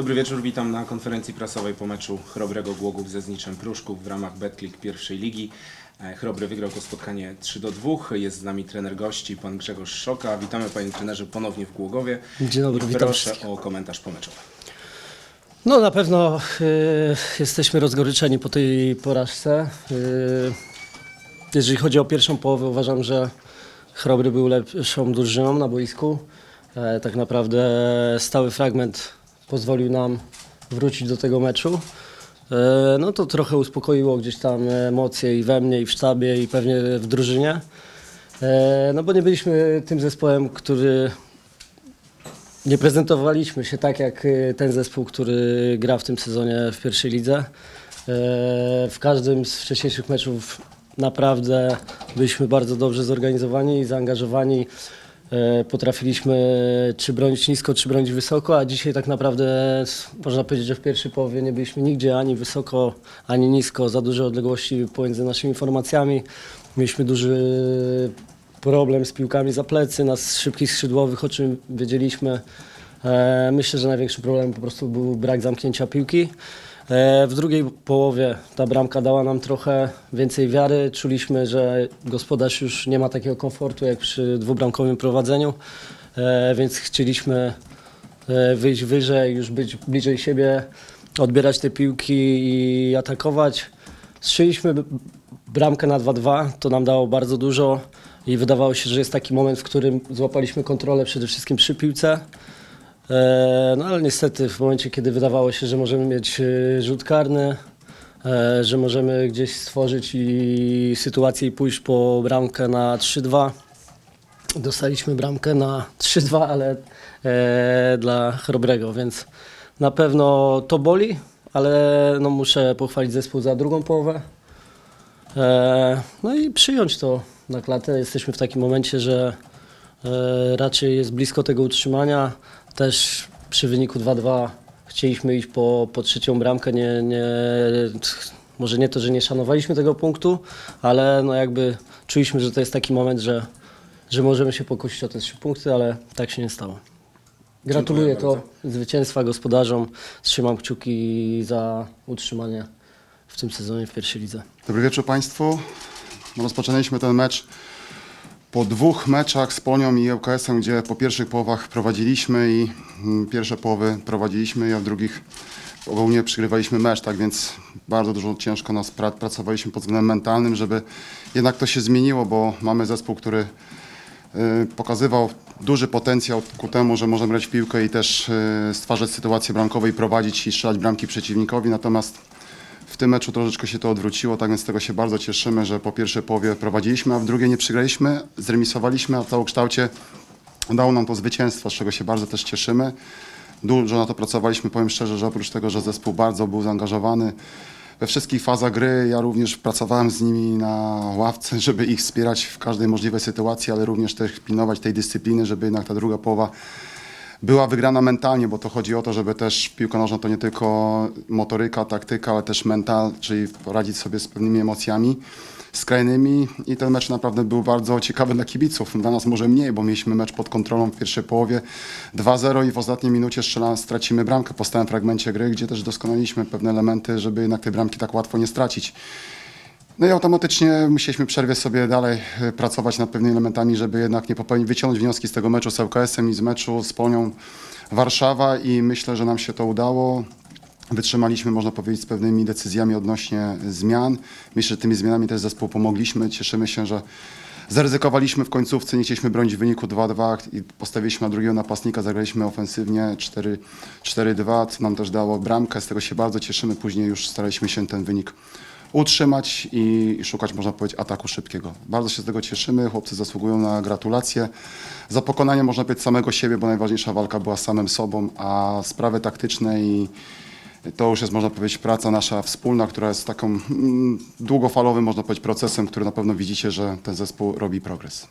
Dobry wieczór, witam na konferencji prasowej po meczu Chrobrego Głogów ze Zniczem Pruszków w ramach Betclick pierwszej ligi. E, Chrobry wygrał to spotkanie 3 do 2. Jest z nami trener gości, pan Grzegorz Szoka. Witamy panie trenerze ponownie w Głogowie. Dzień dobry, I witam Proszę wszystkich. o komentarz pomeczowy. No na pewno y, jesteśmy rozgoryczeni po tej porażce. Y, jeżeli chodzi o pierwszą połowę, uważam, że Chrobry był lepszą drużyną na boisku. E, tak naprawdę stały fragment pozwolił nam wrócić do tego meczu. E, no to trochę uspokoiło gdzieś tam emocje i we mnie, i w sztabie, i pewnie w drużynie. E, no bo nie byliśmy tym zespołem, który nie prezentowaliśmy się tak jak y, ten zespół, który gra w tym sezonie w pierwszej lidze. E, W każdym z wcześniejszych meczów naprawdę byliśmy bardzo dobrze zorganizowani i zaangażowani. E, Potrafiliśmy czy bronić nisko, czy bronić wysoko, a dzisiaj tak naprawdę można powiedzieć, że w pierwszej połowie nie byliśmy nigdzie ani wysoko, ani nisko. Za duże odległości pomiędzy naszymi formacjami. Mieliśmy duży problem z piłkami za plecy, nas szybkich skrzydłowych, o czym wiedzieliśmy. E, myślę, że największym problemem po prostu był brak zamknięcia piłki. E, w drugiej połowie ta bramka dała nam trochę więcej wiary. Czuliśmy, że gospodarz już nie ma takiego komfortu jak przy dwubramkowym prowadzeniu, e, więc chcieliśmy e, wyjść wyżej, już być bliżej siebie, odbierać te piłki i atakować. Strzeliśmy b- bramkę na 2-2, to nam dało bardzo dużo i wydawało się, że jest taki moment, w którym złapaliśmy kontrolę przede wszystkim przy piłce. E, No ale niestety w momencie, kiedy wydawało się, że możemy mieć e, rzut karny, e, że możemy gdzieś stworzyć i sytuację i pójść po bramkę na 3-2, dostaliśmy bramkę na 3-2, ale dla Chrobrego, więc na pewno to boli, ale no, muszę pochwalić zespół za drugą połowę. No i przyjąć to na klatę. Jesteśmy w takim momencie, że raczej jest blisko tego utrzymania. Też przy wyniku 2-2 chcieliśmy iść po, po trzecią bramkę. Nie, nie, może nie to, że nie szanowaliśmy tego punktu, ale no jakby czuliśmy, że to jest taki moment, że, że możemy się pokusić o te trzy punkty, ale tak się nie stało. Gratuluję to zwycięstwa gospodarzom. Trzymam kciuki za utrzymanie w tym sezonie w pierwszej lidze. Dobry wieczór Państwu. Rozpoczęliśmy ten mecz po dwóch meczach z Ponią i ŁKS-em, gdzie po pierwszych połowach prowadziliśmy i mm, pierwsze połowy prowadziliśmy, a w drugich ogólnie przegrywaliśmy mecz, tak więc bardzo dużo ciężko nas pra- pracowaliśmy pod względem mentalnym, żeby jednak to się zmieniło, bo mamy zespół, który y, pokazywał duży potencjał ku temu, że możemy grać w piłkę i też y, stwarzać sytuacje bramkowe i prowadzić i strzelać bramki przeciwnikowi, natomiast w tym meczu troszeczkę się to odwróciło, tak więc z tego się bardzo cieszymy, że po pierwszej połowie prowadziliśmy, a w drugiej nie przegraliśmy, zremisowaliśmy, a w całokształcie udało nam to zwycięstwo, z czego się bardzo też cieszymy. Dużo na to pracowaliśmy, powiem szczerze, że oprócz tego, że zespół bardzo był zaangażowany we wszystkich fazach gry, ja również pracowałem z nimi na ławce, żeby ich wspierać w każdej możliwej sytuacji, ale również też pilnować tej dyscypliny, żeby jednak ta druga połowa była wygrana mentalnie, bo to chodzi o to, żeby też piłka nożna to nie tylko motoryka, taktyka, ale też mental, czyli poradzić sobie z pewnymi emocjami skrajnymi i ten mecz naprawdę był bardzo ciekawy dla kibiców. Dla nas może mniej, bo mieliśmy mecz pod kontrolą w pierwszej połowie 2-0 i w ostatniej minucie stracimy bramkę po stałym fragmencie gry, gdzie też doskonaliśmy pewne elementy, żeby jednak tej bramki tak łatwo nie stracić. No i automatycznie musieliśmy przerwie sobie dalej e, pracować nad pewnymi elementami, żeby jednak nie popełnić, wyciągnąć wnioski z tego meczu z ŁKS-em i z meczu z Ponią Warszawa i myślę, że nam się to udało. Wytrzymaliśmy, można powiedzieć, z pewnymi decyzjami odnośnie zmian. Myślę, że tymi zmianami też zespół pomogliśmy. Cieszymy się, że zaryzykowaliśmy w końcówce, nie chcieliśmy bronić w wyniku 2-2 i postawiliśmy na drugiego napastnika, zagraliśmy ofensywnie 4 4-2, co nam też dało bramkę. Z tego się bardzo cieszymy. Później już staraliśmy się ten wynik utrzymać i szukać, można powiedzieć, ataku szybkiego. Bardzo się z tego cieszymy. Chłopcy zasługują na gratulacje za pokonanie, można powiedzieć, samego siebie, bo najważniejsza walka była z samym sobą, a sprawy taktyczne i to już jest, można powiedzieć, praca nasza wspólna, która jest taką mm, długofalowym, można powiedzieć, procesem, który na pewno widzicie, że ten zespół robi progres.